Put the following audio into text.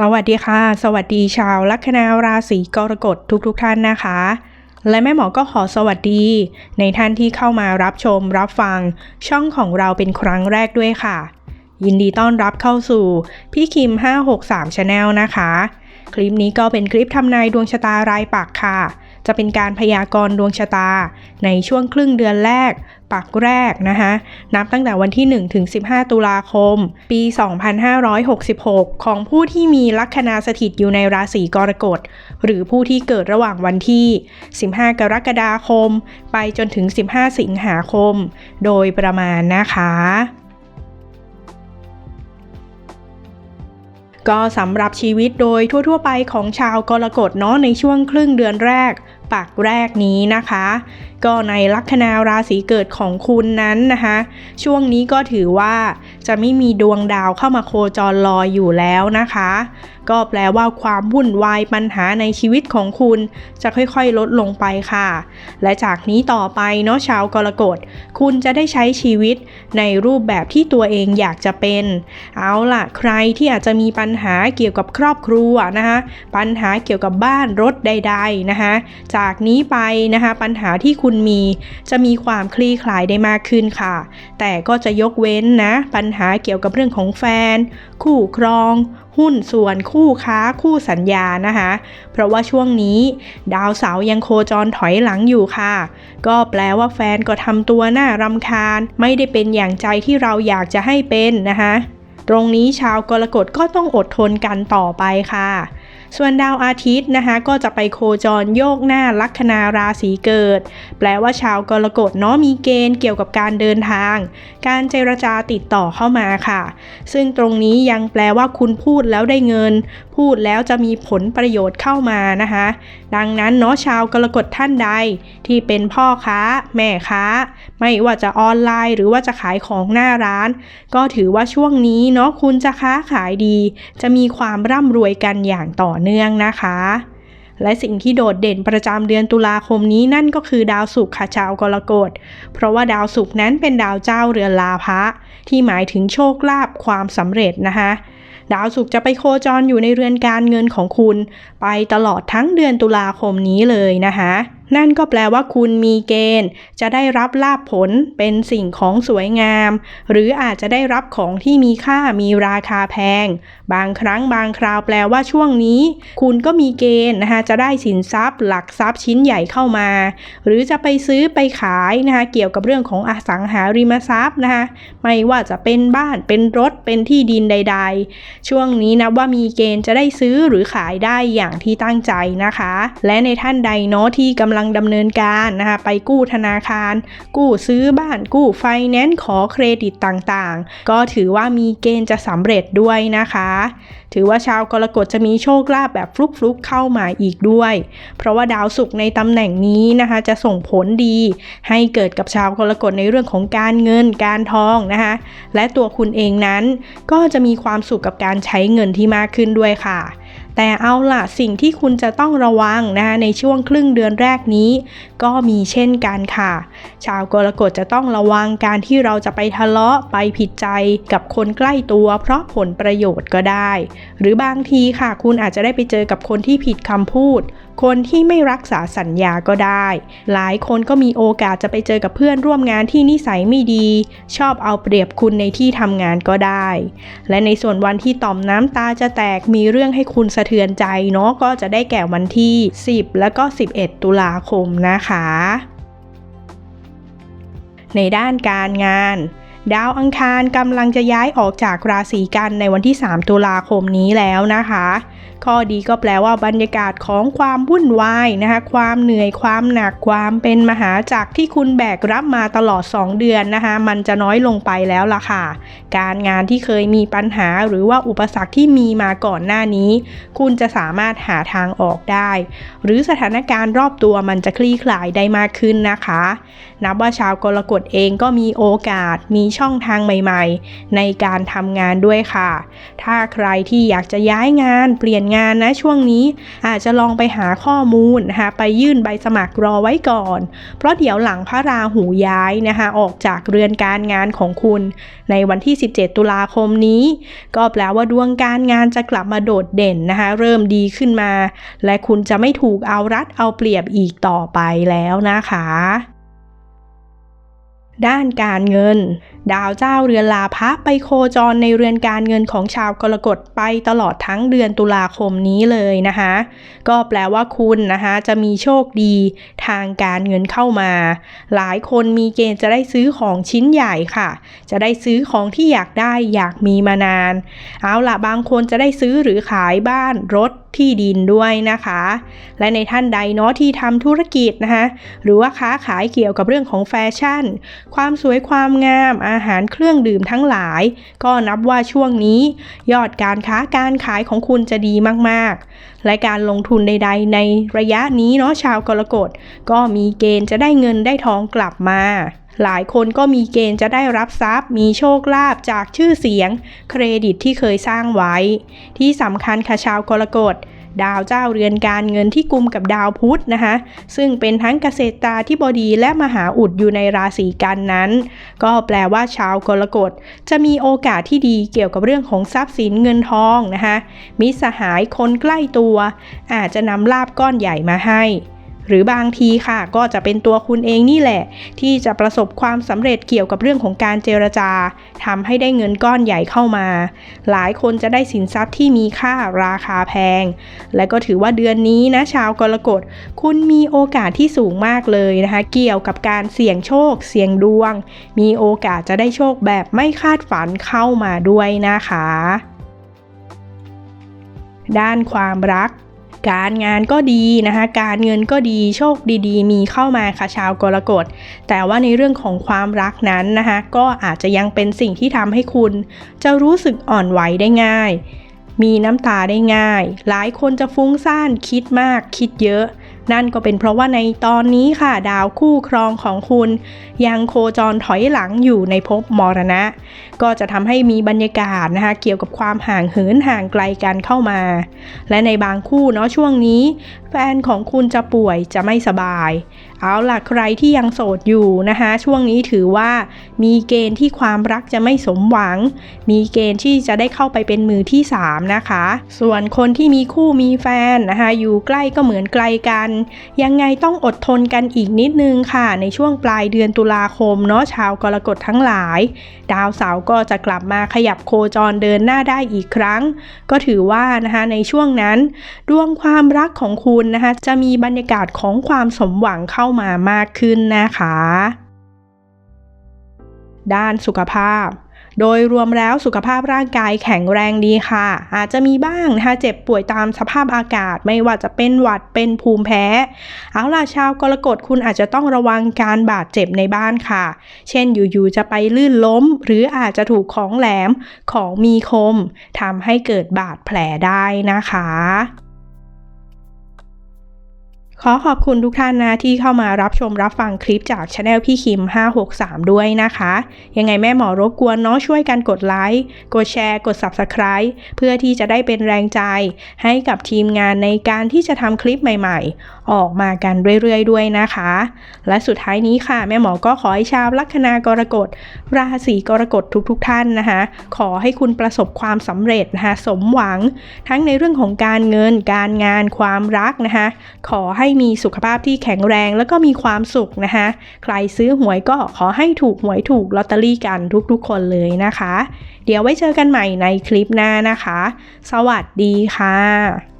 สวัสดีค่ะ สวัสดีชาวลัคนาราศีกรกฎทุกๆทท่านนะคะ และแม่หมอก็ขอสวัสดี ในท่านที่เข้ามารับชมรับฟัง ช่องของเราเป็นครั้งแรกด้วยค่ะ ยินดีต้อนรับเข้าสู่ พี่คิม 563 Channel นะคะ คลิปนี้ก็เป็นคลิปทำนายดวงชะตารายปักค่ะ จะเป็นการพยากรณ์ดวงชะตา ในช่วงครึ่งเดือนแรก ปักแรกนะคะนับตั้งแต่วันที่ 1 ถึง 15 ตุลาคม ปี 2566 ของผู้ที่มีลัคนาสถิตอยู่ในราศีกรกฎ หรือผู้ที่เกิดระหว่างวันที่ 15 กรกฎาคม ไปจนถึง 15 สิงหาคม โดยประมาณนะคะ ก็สำหรับชีวิตโดยทั่ว ๆ ไปของชาวกรกฎเนาะในช่วงครึ่งเดือนแรกปักแรกนี้นะคะ ก็ในลัคนาราศีเกิดของคุณนั้นนะคะ ช่วงนี้ก็ถือว่าจะไม่มีดวงดาวเข้ามาโคจรลอยอยู่แล้วนะคะ ก็แปลว่าความวุ่นวายปัญหาในชีวิตของคุณจะค่อยๆ ลดลงไปค่ะ และจากนี้ต่อไปเนาะชาวกรกฎคุณจะได้ใช้ชีวิตในรูปแบบที่ตัวเองอยากจะเป็น เอาล่ะใครที่อาจจะมีปัญหาเกี่ยวกับครอบครัวนะคะปัญหาเกี่ยวกับบ้านรถใด ๆนะคะจากนี้ไปนะคะ ปัญหาที่คุณมีจะมีความคลี่คลายได้มากขึ้นค่ะ แต่ก็จะยกเว้นนะ ปัญหาเกี่ยวกับเรื่องของแฟน คู่ครอง หุ้นส่วนคู่ค้าคู่สัญญานะคะ เพราะว่าช่วงนี้ ดาวเสาร์ยังโคจรถอยหลังอยู่ค่ะ ก็แปลว่าแฟนก็ทำตัวน่ารำคาญ ไม่ได้เป็นอย่างใจที่เราอยากจะให้เป็นนะคะตรงนี้ชาวกรกฎก็ต้องอดทนกันต่อไปค่ะ ส่วนดาวอาทิตย์นะคะ ก็จะไปโคจรโยกหน้าลัคนาราศีเกิด แปลว่าชาวกรกฎเนาะมีเกณฑ์เกี่ยวกับการเดินทาง การเจรจาติดต่อเข้ามาค่ะ ซึ่งตรงนี้ยังแปลว่าคุณพูดแล้วได้เงิน พูดแล้วจะมีผลประโยชน์เข้ามานะคะ ดังนั้นเนาะชาวกรกฎท่านใดที่เป็นพ่อค้า แม่ค้า ไม่ว่าจะออนไลน์หรือว่าจะขายของหน้าร้าน ก็ถือว่าช่วงนี้เนาะคุณจะค้าขายดี จะมีความร่ำรวยกันอย่างต่อเนื่องนะคะและสิ่งที่โดดเด่นประจำเดือนตุลาคมนี้นั่นก็คือดาวศุกร์ค่ะชาวกรกฎ เพราะว่าดาวศุกร์นั้นเป็นดาวเจ้าเรือนลาภะที่หมายถึงโชคลาภความสำเร็จนะคะ ดาวศุกร์จะไปโคจรอยู่ในเรือนการเงินของคุณ ไปตลอดทั้งเดือนตุลาคมนี้เลยนะคะ นั่นก็แปลว่าคุณมีเกณฑ์ จะได้รับลาภผลเป็นสิ่งของสวยงาม หรืออาจจะได้รับของที่มีค่ามีราคาแพง บางครั้งบางคราวแปลว่าช่วงนี้ คุณก็มีเกณฑ์นะคะจะได้สินทรัพย์ หลักทรัพย์ชิ้นใหญ่เข้ามา หรือจะไปซื้อไปขายนะคะเกี่ยวกับเรื่องของอสังหาริมทรัพย์นะคะไม่ว่าจะเป็นบ้านเป็นรถเป็นที่ดินใด ๆ ช่วงนี้นะว่ามีเกณฑ์จะได้ซื้อหรือขายได้อย่างที่ตั้งใจนะคะ และในท่านใดเนาะที่กำลังำลังดำเนินการนะคะไปกู้ธนาคาร กู้ซื้อบ้านกู้ไฟแนนซ์ขอเครดิตต่างๆ ก็ถือว่ามีเกณฑ์จะสำเร็จด้วยนะคะ ถือว่าชาวกรกฎจะมีโชคลาภแบบฟลุกๆเข้ามาอีกด้วย เพราะว่าดาวศุกร์ในตำแหน่งนี้นะคะจะส่งผลดี ให้เกิดกับชาวกรกฎในเรื่องของการเงินการทองนะคะและตัวคุณเองนั้นก็จะมีความสุขกับการใช้เงินที่มากขึ้นด้วยค่ะ แต่เอาล่ะสิ่งที่คุณจะต้องระวังนะคะในช่วงครึ่งเดือนแรกนี้ ก็มีเช่นกันค่ะ ชาวกรกฎจะต้องระวังการที่เราจะไปทะเลาะไปผิดใจกับคนใกล้ตัว เพราะผลประโยชน์ก็ได้ หรือบางทีค่ะ คุณอาจจะได้ไปเจอกับคนที่ผิดคำพูด คนที่ไม่รักษาสัญญาก็ได้ หลายคนก็มีโอกาสจะไปเจอกับเพื่อนร่วมงานที่นิสัยไม่ดี ชอบเอาเปรียบคุณในที่ทำงานก็ได้ และในส่วนวันที่ต่อมน้ำตาจะแตกมีเรื่องให้คุณสะเทือนใจเนาะก็จะได้แก่วันที่ 10 แล้วก็ 11 ตุลาคมนะคะ ในด้านการงานดาวอังคารกำลังจะย้ายออกจากราศีกันในวันที่ 3 ตุลาคมนี้แล้วนะคะ ข้อดีก็แปลว่าบรรยากาศของความวุ่นวายนะคะความเหนื่อยความหนักความเป็นมหาจักรที่คุณแบกรับมาตลอด 2 เดือนนะคะมันจะน้อยลงไปแล้วล่ะค่ะ การงานที่เคยมีปัญหาหรือว่าอุปสรรคที่มีมาก่อนหน้านี้ คุณจะสามารถหาทางออกได้ หรือสถานการณ์รอบตัวมันจะคลี่คลายได้มากขึ้นนะคะ นับว่าชาวกรกฎเองก็มีโอกาสมีช่องทางใหม่ ๆ ในการทำงานด้วยค่ะ ถ้าใครที่อยากจะย้ายงานเปลี่ยนลี่ยนงานนะช่วงนี้อาจจะลองไปหาข้อมูลนะคะไปยื่นใบสมัครรอไว้ก่อน เพราะเดี๋ยวหลังพระราหูย้ายนะคะออกจากเรือนการงานของคุณ ในวันที่ 17 ตุลาคมนี้ ก็แปลว่าดวงการงานจะกลับมาโดดเด่นนะคะเริ่มดีขึ้นมา และคุณจะไม่ถูกเอารัดเอาเปรียบอีกต่อไปแล้วนะคะ ด้านการเงิน ดาวเจ้าเรือนลาภะไปโคจรในเรือนการเงินของชาวกรกฎไปตลอดทั้งเดือนตุลาคมนี้เลยนะคะ ก็แปลว่าคุณนะคะจะมีโชคดีทางการเงินเข้ามา หลายคนมีเกณฑ์จะได้ซื้อของชิ้นใหญ่ค่ะ จะได้ซื้อของที่อยากได้อยากมีมานาน เอาละบางคนจะได้ซื้อหรือขายบ้านรถ ที่ดินด้วยนะคะ และในท่านใดเนาะที่ทำธุรกิจนะคะหรือว่าค้าขายเกี่ยวกับเรื่องของแฟชั่น ความสวยความงามอาหารเครื่องดื่มทั้งหลาย ก็นับว่าช่วงนี้ ยอดการค้าการขายของคุณจะดีมากๆ และการลงทุนใด ๆ ในระยะนี้เนาะชาวกรกฎก็มีเกณฑ์จะได้เงินได้ทองกลับมา หลายคนก็มีเกณฑ์จะได้รับทรัพย์ มีโชคลาภจากชื่อเสียง เครดิตที่เคยสร้างไว้ ที่สำคัญค่ะชาวกรกฎดาวเจ้าเรือนการเงินที่กุมกับดาวพุธนะคะ ซึ่งเป็นทั้งเกษตราธิบดีและมหาอุดอยู่ในราศีกันนั้น ก็แปลว่าชาวกรกฎจะมีโอกาสที่ดีเกี่ยวกับเรื่องของทรัพย์สินเงินทองนะคะมิสหายคนใกล้ตัว อาจจะนำลาบก้อนใหญ่มาให้ หรือบางทีค่ะ ก็จะเป็นตัวคุณเองนี่แหละ ที่จะประสบความสำเร็จเกี่ยวกับเรื่องของการเจรจาทำให้ได้เงินก้อนใหญ่เข้ามา หลายคนจะได้สินทรัพย์ที่มีค่าราคาแพง และก็ถือว่าเดือนนี้นะชาวกรกฎคุณมีโอกาสที่สูงมากเลยนะคะ เกี่ยวกับการเสี่ยงโชค เสี่ยงดวง มีโอกาสจะได้โชคแบบไม่คาดฝันเข้ามาด้วยนะคะ ด้านความรัก การงานก็ดีนะคะ การเงินก็ดีโชคดีๆ มีเข้ามาค่ะชาวกรกฎ แต่ว่าในเรื่องของความรักนั้นนะคะ ก็อาจจะยังเป็นสิ่งที่ทำให้คุณ จะรู้สึกอ่อนไหวได้ง่าย มีน้ำตาได้ง่าย หลายคนจะฟุ้งซ่านคิดมากคิดเยอะ นั่นก็เป็นเพราะว่าในตอนนี้ค่ะดาวคู่ครองของคุณ ยังโคจรถอยหลังอยู่ในภพมรณะ ก็จะทำให้มีบรรยากาศนะคะเกี่ยวกับความห่างเหินห่างไกลกันเข้ามา และในบางคู่เนาะช่วงนี้ ฟนของคุณจะป่วยจะไม่สบาย เอาล่ะใครที่ยังโสดอยู่นะคะ ช่วงนี้ถือว่ามีเกณฑ์ที่ความรักจะไม่สมหวัง มีเกณฑ์ที่จะได้เข้าไปเป็นมือที่ 3 นะคะ ส่วนคนที่มีคู่มีแฟนนะคะ อยู่ใกล้ก็เหมือนไกลกัน ยังไงต้องอดทนกันอีกนิดนึงค่ะ ในช่วงปลายเดือนตุลาคมเนาะชาวกรกฎทั้งหลาย ดาวเสาร์ก็จะกลับมาขยับโคจรเดินหน้าได้อีกครั้ง ก็ถือว่านะคะในช่วงนั้น ดวงความรักของคุณคุณนะคะ จะมีบรรยากาศของความสมหวังเข้ามามากขึ้นนะคะ ด้านสุขภาพโดยรวมแล้วสุขภาพร่างกายแข็งแรงดีค่ะ อาจจะมีบ้างนะคะเจ็บป่วยตามสภาพอากาศ ไม่ว่าจะเป็นหวัดเป็นภูมิแพ้ เอาล่ะชาวกรกฎคุณอาจจะต้องระวังการบาดเจ็บในบ้านค่ะ เช่นอยู่ๆจะไปลื่นล้ม หรืออาจจะถูกของแหลมของมีคมทำให้เกิดบาดแผลได้นะคะ ขอขอบคุณทุกท่านนะที่เข้ามารับชมรับฟังคลิปจากช anel พี่คิม 563 ด้วยนะคะ ยังไงแม่หมอรบกวนเนาะช่วยกันกดไลค์กดแชร์ กด Subscribe เพื่อที่จะได้เป็นแรงใจให้กับทีมงานในการที่จะทำคลิปใหม่ๆ ออกมากันเรื่อยๆด้วยนะคะ และสุดท้ายนี้ค่ะ แม่หมอก็ขอให้ชาวลัคนากรกฎ ราศีกรกฎทุกๆ ท่านนะคะ ขอให้คุณประสบความสำเร็จนะคะสมหวังทั้งในเรื่องของการเงินการงานความรักนะคะ ขอให้มีสุขภาพที่แข็งแรงแล้วก็มีความสุขนะคะใครซื้อหวยก็ขอให้ถูกหวยถูกลอตเตอรี่กันทุกๆ คนเลยนะคะ เดี๋ยวไว้เจอกันใหม่ในคลิปหน้านะคะ สวัสดีค่ะ